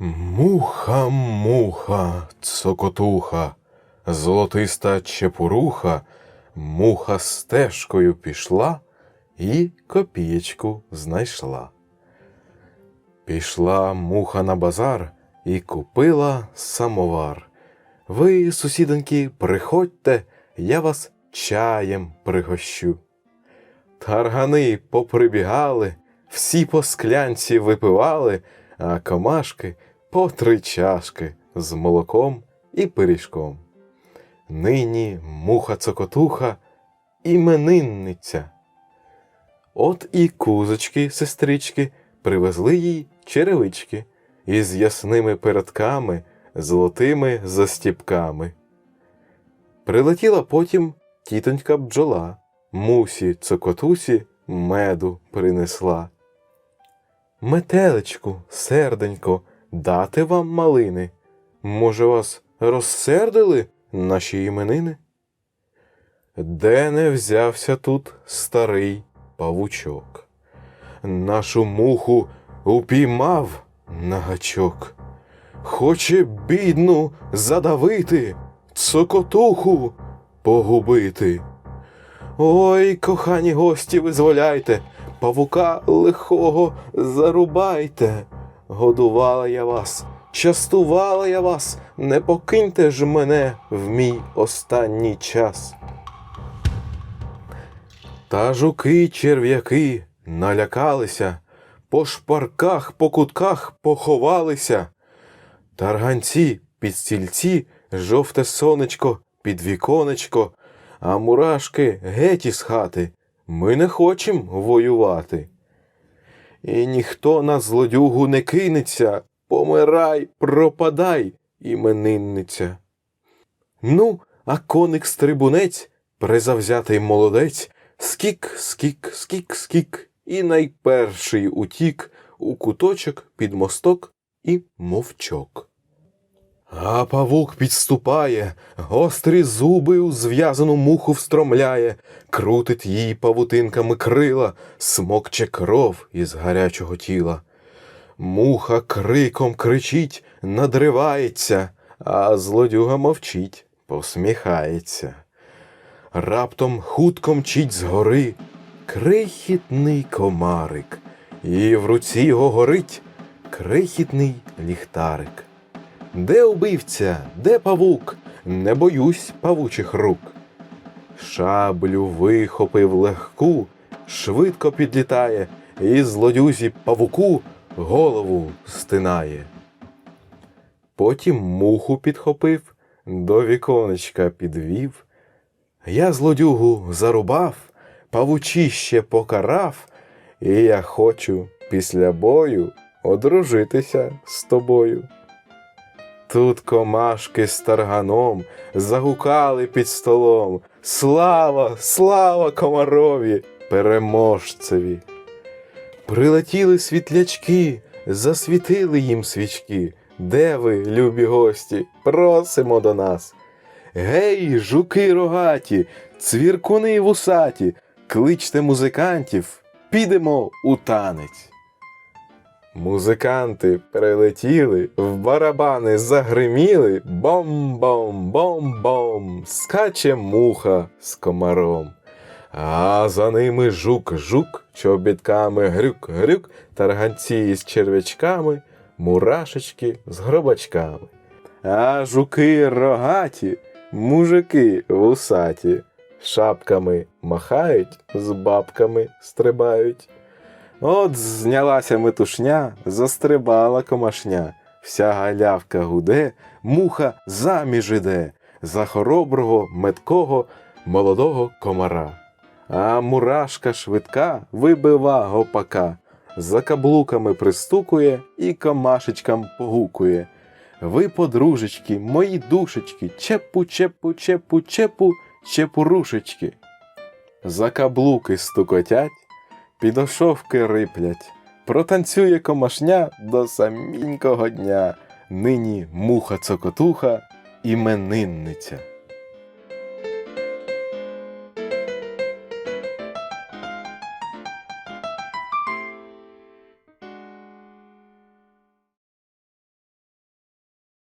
Муха, муха, цокотуха, золотиста чепуруха, муха стежкою пішла і копієчку знайшла. Пішла муха на базар і купила самовар. Ви, сусідоньки, приходьте, я вас чаєм пригощу. Таргани поприбігали, всі по склянці випивали, а комашки по три чашки з молоком і пиріжком. Нині муха цокотуха іменинниця. От і кузочки, сестрички, привезли їй черевички із ясними передками, золотими застіпками. Прилетіла потім тітонька бджола, мусі цокотусі меду принесла. Метелечку, серденько, дати вам малини. Може, вас розсердили наші іменини? Де не взявся тут старий павучок? Нашу муху упіймав на гачок. Хоче бідну задавити, цокотуху погубити. Ой, кохані гості, визволяйте, павука лихого зарубайте. Годувала я вас, частувала я вас, не покиньте ж мене в мій останній час. Та жуки черв'яки налякалися, по шпарках, по кутках поховалися. Тарганці під стільці, жовте сонечко під віконечко, а мурашки геть із хати. Ми не хочем воювати. І ніхто на злодюгу не кинеться, помирай, пропадай, іменинниця. Ну, а коник стрибунець, презавзятий молодець, скік, скік, скік, скік, і найперший утік у куточок під мосток і мовчок. А павук підступає, гострі зуби у зв'язану муху встромляє, крутить їй павутинками крила, смокче кров із гарячого тіла. Муха криком кричить, надривається, а злодюга мовчить, посміхається. Раптом хутко мчить згори крихітний комарик, і в руці його горить крихітний ліхтарик. Де убивця, де павук? Не боюсь павучих рук. Шаблю вихопив легку, швидко підлітає, і злодюзі павуку голову стинає. Потім муху підхопив, до віконечка підвів. Я злодюгу зарубав, павучище покарав, і я хочу після бою одружитися з тобою. Тут комашки з тарганом загукали під столом. Слава, слава комарові, переможцеві. Прилетіли світлячки, засвітили їм свічки. Де ви, любі гості, просимо до нас. Гей, жуки рогаті, цвіркуни вусаті, кличте музикантів, підемо у танець. Музиканти прилетіли, в барабани загриміли, бом-бом-бом-бом, скаче муха з комаром. А за ними жук-жук, чобітками грюк-грюк, тарганці із червячками, мурашечки з гробачками. А жуки рогаті, мужики вусаті, шапками махають, з бабками стрибають. От знялася метушня, застрибала комашня, вся галявка гуде, муха заміж іде за хороброго, меткого, молодого комара. А мурашка швидка вибива гопака, за каблуками пристукує і комашечкам погукує. Ви, подружечки, мої душечки, чепу, чепу, чепу, чепу, чепурушечки. За каблуки стукотять, підошовки риплять, протанцює комашня до самінького дня. Нині муха цокотуха іменинниця.